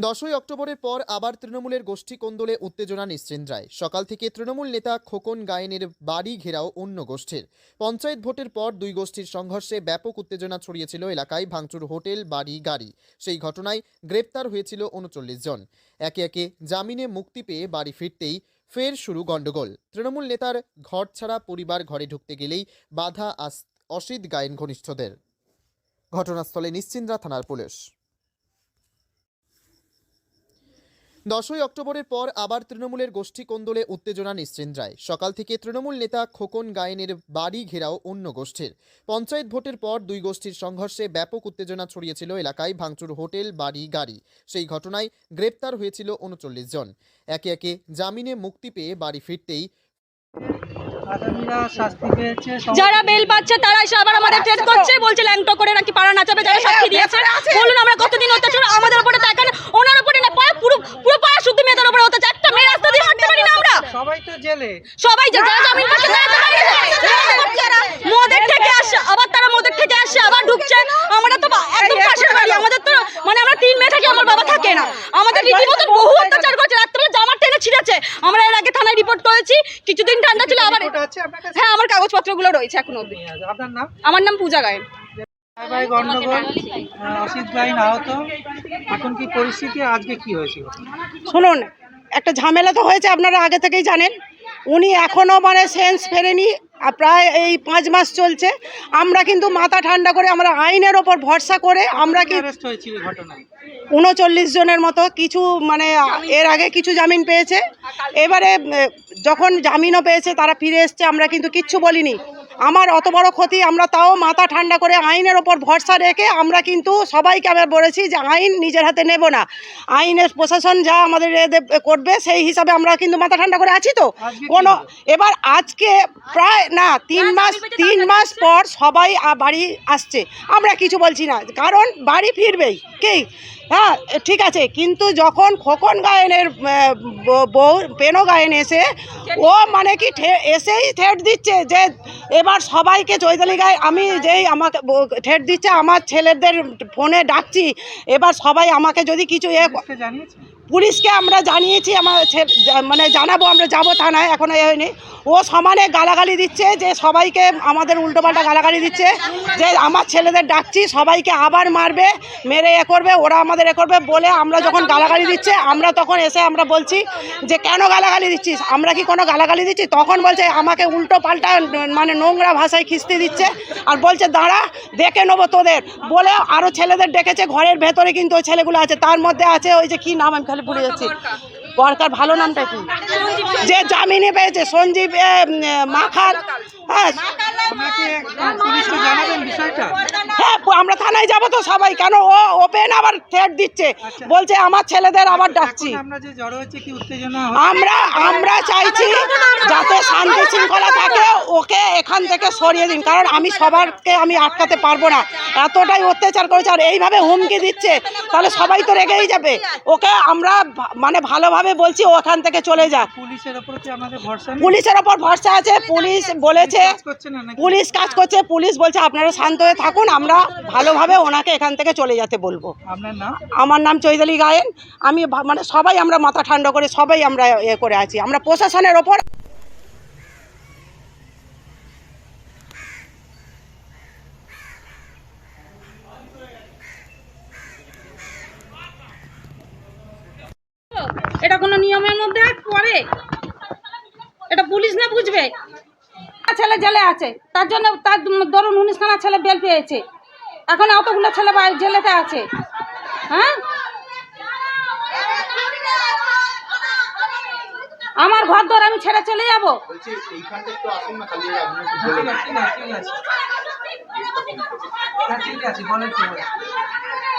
দশই অক্টোবরের পর আবার তৃণমূলের গোষ্ঠী কোন্দলে উত্তেজনা নিশ্চিন্দ্রায় সকাল থেকে তৃণমূল নেতা খোকন গায়েনের বাড়ি ঘেরাও অন্য গোষ্ঠীর। পঞ্চায়েত ভোটের পর দুই গোষ্ঠীর সংঘর্ষে ব্যাপক উত্তেজনা ছড়িয়েছিল এলাকায় ভাঙচুর হোটেল, বাড়ি, গাড়ি। সেই ঘটনায় গ্রেপ্তার হয়েছিল উনচল্লিশ জন। একে একে জামিনে মুক্তি পেয়ে বাড়ি ফিরতেই ফের শুরু গণ্ডগোল। তৃণমূল নেতার ঘর ছাড়া পরিবার ঘরে ঢুকতে গেলেই বাধা আস- অসিত গায়েন ঘনিষ্ঠদের। ঘটনাস্থলে নিশ্চিন্দ্রা থানার পুলিশ। দশই অক্টোবরের পর আবার তৃণমূলের গোষ্ঠী কোন্দলে উত্তেজনা নিশ্চিন্দ্রায় সকাল থেকে তৃণমূল নেতা খোকন গায়েনের বাড়ি ঘেরাও অন্য গোষ্ঠীর। পঞ্চায়েত ভোটের পর দুই গোষ্ঠীর সংঘর্ষে ব্যাপক উত্তেজনা ছড়িয়েছিল এলাকায় ভাঙচুর হোটেল বাড়ি গাড়ি। সেই ঘটনায় গ্রেপ্তার হয়েছিল উনচল্লিশ জন। একে একে জামিনে মুক্তি পেয়ে বাড়ি ফিরতেই যারা বেল পাচ্ছে তারা এসে আবার আমাদের ট্রেড করছে। বলছে ল্যাংটো করে নাকি পাড়া নাচাবে যারা সাক্ষী দিয়েছে। বলুন আমরা কতদিন অত্যাচার আমাদের উপরে দেখেন ওনার উপরে না পাড়া পুরো পুরো পাড়া শুদ্ধ মেয়েদের উপরে অত্যাচার একটা মেয়ে রাস্তা দিয়ে হাঁটতে পারি না আমরা জেলে সবাই যে যারা জামিন পাচ্ছে তারা মোদের থেকে আসছে আবার তারা মোদের থেকে আসছে আবার ঢুকছে। আমরা তো একদম পাশের বাড়ি। আমাদের তো মানে আমরা তিন মেয়ে থাকি আমার বাবা থাকে না। আমাদের রীতিমতো বহু অত্যাচার করছে। রাত্রে জামার টেনে ছিঁড়েছে। আমরা এর আগে থানায় রিপোর্ট করেছি। কিছুদিন ঠান্ডা ছিল আবার হ্যাঁ আমার কাগজপত্রগুলো রয়েছে এখন অব্দি আপনার নাম? আমার নাম পূজা গায়েন। ভাই ভাই গন্ডগোল অসিত গাইন আহত। এখন কি পরিস্থিতি? আজকে কি হয়েছিল? শুনুন একটা ঝামেলা তো হয়েছে আপনারা আগে থেকেই জানেন। উনি এখনও মানে সেন্স ফেরেনি আর প্রায় এই পাঁচ মাস চলছে। আমরা কিন্তু মাথা ঠান্ডা করে আমরা আইনের ওপর ভরসা করে আমরা কি উনচল্লিশ জনের মতো কিছু মানে এর আগে কিছু জামিন পেয়েছে। এবারে যখন জামিনও পেয়েছে তারা ফিরে এসছে আমরা কিন্তু কিচ্ছু বলিনি। আমার অত বড় ক্ষতি আমরা তাও মাথা ঠান্ডা করে আইনের ওপর ভরসা রেখে আমরা কিন্তু সবাইকে আবার বলেছি যে আইন নিজের হাতে নেব না। আইনের প্রশাসন যা আমাদের এ দে- করবে সেই হিসাবে আমরা কিন্তু মাথা ঠান্ডা করে আছি তো। কোনো এবার আজকে প্রায় না তিন মাস তিন মাস পর সবাই বাড়ি আসছে। আমরা কিছু বলছি না কারণ বাড়ি ফিরবেই। কি? হ্যাঁ ঠিক আছে কিন্তু যখন খোকন গায়নের বউ পেনো গায়ন এসে ও মানে কি ঠে- এসেই ঠেট দিচ্ছে যে এবার সবাইকে চৈতালি গায়ে আমি যেই আমাকে ঠেট দিচ্ছে, আমার ছেলেদের ফোনে ডাকছি। এবার সবাই আমাকে যদি কিছু এ পুলিশকে আমরা জানিয়েছি, আমার মানে জানাব, আমরা যাব থানায়, এখনও এ হয়নি। ও সমানে গালাগালি দিচ্ছে, যে সবাইকে আমাদের উল্টোপাল্টা গালাগালি দিচ্ছে, যে আমার ছেলেদের ডাকছি, সবাইকে আবার মারবে, মেরে এ করবে, ওরা আমাদের এ করবে বলে আমরা যখন গালাগালি দিচ্ছে, আমরা তখন এসে আমরা বলছি যে, কেন গালাগালি দিচ্ছিস? আমরা কি কোনো গালাগালি দিচ্ছি? তখন বলছে, আমাকে উল্টো পাল্টা মানে নোংরা ভাষায় খিস্তি দিচ্ছে আর বলছে, দাঁড়া দেখে নেব তোদের। বলে আরও ছেলেদের ডেকেছে, ঘরের ভেতরে কিন্তু ওই ছেলেগুলো আছে, তার মধ্যে আছে ওই যে, কি নাম আমি খালি ভুলে যাচ্ছি। বরকার ভালো নামটা কি? যে জামিনে পেয়েছে সঞ্জীব মাখার। হ্যাঁ হ্যাঁ আমরা থানায় যাব তো সবাই। কেন ও ওপেন আবার থ্রেট দিচ্ছে? বলছে আমার ছেলেদের আবার ডাকছি। আমরা আমরা চাইছি যাতে শান্তি শৃঙ্খলা থাকে ওকে এখান থেকে সরিয়ে দিন। কারণ আমি সবারকে আমি আটকাতে পারব না। এতটাই অত্যাচার করেছে আর এইভাবে হুমকি দিচ্ছে তাহলে সবাই তো রেগেই যাবে। ওকে আমরা মানে ভালোভাবে বলছি ও ওখান থেকে চলে যা পুলিশের ওপর ভরসা পুলিশের ওপর ভরসা আছে পুলিশ বলেছে পুলিশ কাজ করছে পুলিশ বলছে আপনারা শান্ত হয়ে থাকুন আমরা ভালোভাবে ওনাকে এখান থেকে চলে যেতে বলব। আপনার নাম? আমার নাম চৈতালি গায়েন। আমি মানে সবাই আমরা মাথা ঠান্ডা করে সবাই আমরা এ করে আছি। আমরা প্রশাসনের ওপর এটা কোনো নিয়মের মধ্যে পড়ে? এটা পুলিশ না বুঝবে? ছেলে জেলে আছে। তার জন্য তার ধরুন উনিশখানা ছেলে বেল পেয়েছে। এখন অতগুলো ছেলে জেলেতে আছে। হ্যাঁ? আমার ঘর ধর আমি ছেড়ে চলে যাব।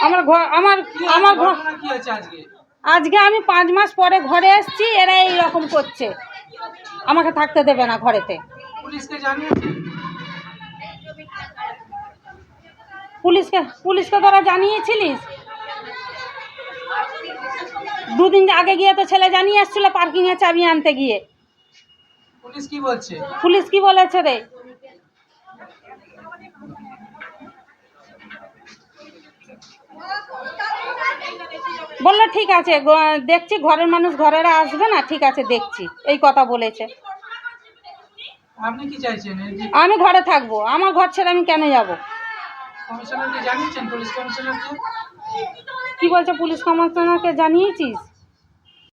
আমার ঘর আমার আমার ঘর আজকে? আমি পাঁচ মাস পরে ঘরে এসেছি এরা এই রকম করছে। আমাকে থাকতে দেবে না ঘরেতে। পুলিশকে জানিয়েছে? পুলিশকে পুলিশকে তোরা জানিয়েছিলিস? দুদিন আগে গিয়ে তো ছেলে জানিয়ে আসছিল পার্কিং এ চাবি আনতে গিয়ে। পুলিশ কি বলছে? পুলিশ কি বলেছে রে? বলল ঠিক আছে দেখছি ঘরের মানুষ ঘরেরা আসবে না ঠিক আছে দেখছি। এই কথা বলেছে। আপনি কি চাইছেন? আমি ঘরে থাকব। আমার ঘর ছেড়ে আমি কেন যাব? কমিশনারকে জানিয়েছেন পুলিশ কমিশনারকে? কি বলছে পুলিশ কমিশনারকে জানিয়েছিস?